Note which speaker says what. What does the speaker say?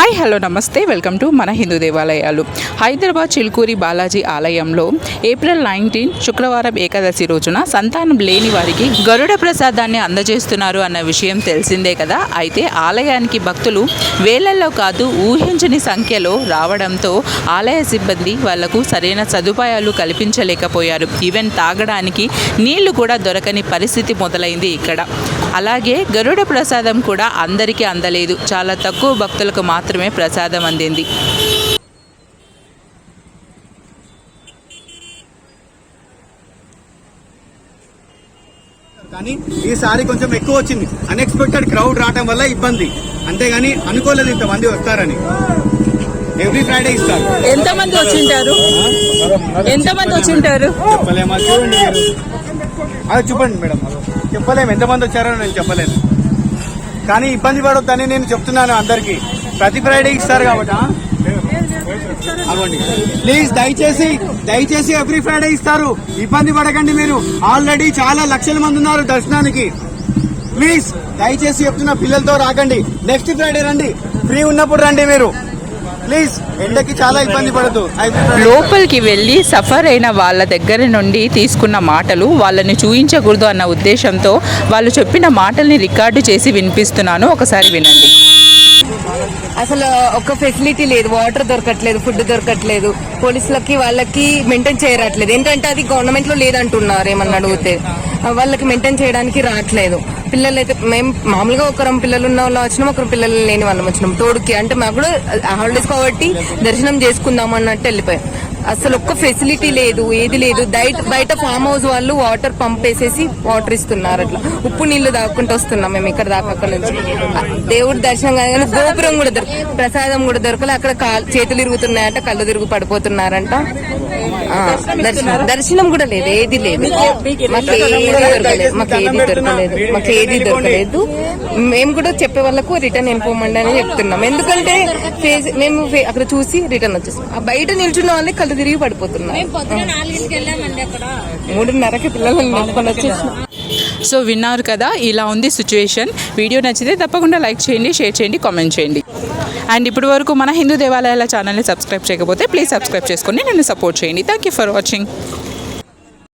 Speaker 1: Hi hello నమస్తే. Welcome to మన హిందూ దేవాలయాలు. హైదరాబాద్ చిల్కూరి బాలాజీ ఆలయంలో ఏప్రిల్ నైన్టీన్ శుక్రవారం ఏకాదశి రోజున సంతానం లేని వారికి గరుడ ప్రసాదాన్ని అందజేస్తున్నారు అన్న విషయం తెలిసిందే కదా. అయితే ఆలయానికి భక్తులు వేలల్లో కాదు ఊహించని సంఖ్యలో రావడంతో ఆలయ సిబ్బంది వాళ్ళకు సరైన సదుపాయాలు కల్పించలేకపోయారు. ఈవెన్ తాగడానికి నీళ్ళు కూడా దొరకని పరిస్థితి మొదలైంది ఇక్కడ. అలాగే గరుడ ప్రసాదం కూడా అందరికీ అందలేదు. చాలా తక్కువ భక్తులకు మాత్రమే ప్రసాదం అందింది.
Speaker 2: కానీ ఈసారి కొంచెం ఎక్కువ వచ్చింది. అన్ఎక్స్పెక్టెడ్ క్రౌడ్ రావడం వల్ల ఇబ్బంది. అంతేగాని అనుకోలేదు ఇంతమంది వస్తారని. ఎవ్రీ ఫ్రైడే ఇస్తారు.
Speaker 3: ఎంతమంది వచ్చింటారు? ఎంతమంది వచ్చింటారు?
Speaker 2: చెప్పలేమా? చూడండి. అది చూపండి మేడం. చెప్పలేము. ఎంతమంది వచ్చారో నేను చెప్పలేను. కానీ ఇబ్బంది పడొద్దని నేను చెప్తున్నాను అందరికీ. ప్రతి ఫ్రైడే ఇస్తారు కాబట్టి అవ్వండి ప్లీజ్ దయచేసి దయచేసి ఎవ్రీ ఫ్రైడే ఇస్తారు. ఇబ్బంది పడకండి మీరు. ఆల్రెడీ చాలా లక్షల మంది ఉన్నారు దర్శనానికి. ప్లీజ్ దయచేసి చెప్తున్నా పిల్లలతో రాకండి. నెక్స్ట్ ఫ్రైడే రండి. ఫ్రీ ఉన్నప్పుడు రండి మీరు. ప్లీజ్ ఎండకి చాలా ఇబ్బంది పడదు
Speaker 1: లోపలికి వెళ్ళి సఫర్ అయిన వాళ్ళ దగ్గర నుండి తీసుకున్న మాటలు వాళ్ళని చూయించకూడదు అన్న ఉద్దేశంతో వాళ్ళు చెప్పిన మాటల్ని రికార్డు చేసి వినిపిస్తున్నాను. ఒకసారి వినండి.
Speaker 3: అసలు ఒక ఫెసిలిటీ లేదు. వాటర్ దొరకట్లేదు ఫుడ్ దొరకట్లేదు. పోలీసులకి వాళ్ళకి మెయింటైన్ చేయరట్లేదు. ఏంటంటే అది గవర్నమెంట్లో లేదంటున్నారు ఏమన్నా అడిగితే. వాళ్ళకి మెయింటైన్ చేయడానికి రావట్లేదు పిల్లలు అయితే మేము మామూలుగా ఒకరం పిల్లలు ఉన్న వాళ్ళు వచ్చినాం ఒకరు పిల్లలు లేని వాళ్ళం వచ్చినాం. తోడుకి అంటే మాకు కూడా హాలిడేస్ కాబట్టి దర్శనం చేసుకుందాం అన్నట్టు వెళ్ళిపోయాం. అసలు ఒక్క ఫెసిలిటీ లేదు ఏది లేదు. బయట బయట ఫామ్ హౌస్ వాళ్ళు వాటర్ పంప్ వేసేసి వాటర్ ఇస్తున్నారు అట్లా. ఉప్పు నీళ్ళు దాక్కుంటూ వస్తున్నాం మేము ఇక్కడ దాకా అక్కడ నుంచి. దేవుడి దర్శనం కాదు కానీ గోపురం కూడా దొరక ప్రసాదం కూడా దొరకలే. అక్కడ చేతులు ఇరుగుతున్నాయంట కళ్ళు తిరుగు పడిపోతున్నారంట. దర్శనం దర్శనం కూడా లేదు ఏది లేదు. మాకు ఏది దొరకలేదు మాకు ఏది దొరకలేదు మాకు ఏది దొరకలేదు. మేము కూడా చెప్పే వాళ్ళకు రిటర్న్ వెళ్ళిపోమండి అని చెప్తున్నాం. ఎందుకంటే ఫేస్ మేము అక్కడ చూసి రిటర్న్ వచ్చేస్తాం. బయట నిల్చున్న వాళ్ళకి కళ్ళు తిరిగి పడిపోతున్నాం. మూడున్నరకి వచ్చేసినాం
Speaker 1: సో విన్నారు కదా ఇలా ఉంది సిచ్యువేషన్. వీడియో నచ్చితే తప్పకుండా లైక్ చేయండి షేర్ చేయండి కామెంట్ చేయండి. అండ్ ఇప్పటి వరకు మన హిందూ దేవాలయాల ఛానల్ని సబ్స్క్రైబ్ చేయకపోతే ప్లీజ్ సబ్స్క్రైబ్ చేసుకొని నన్ను సపోర్ట్ చేయండి. Thank you for watching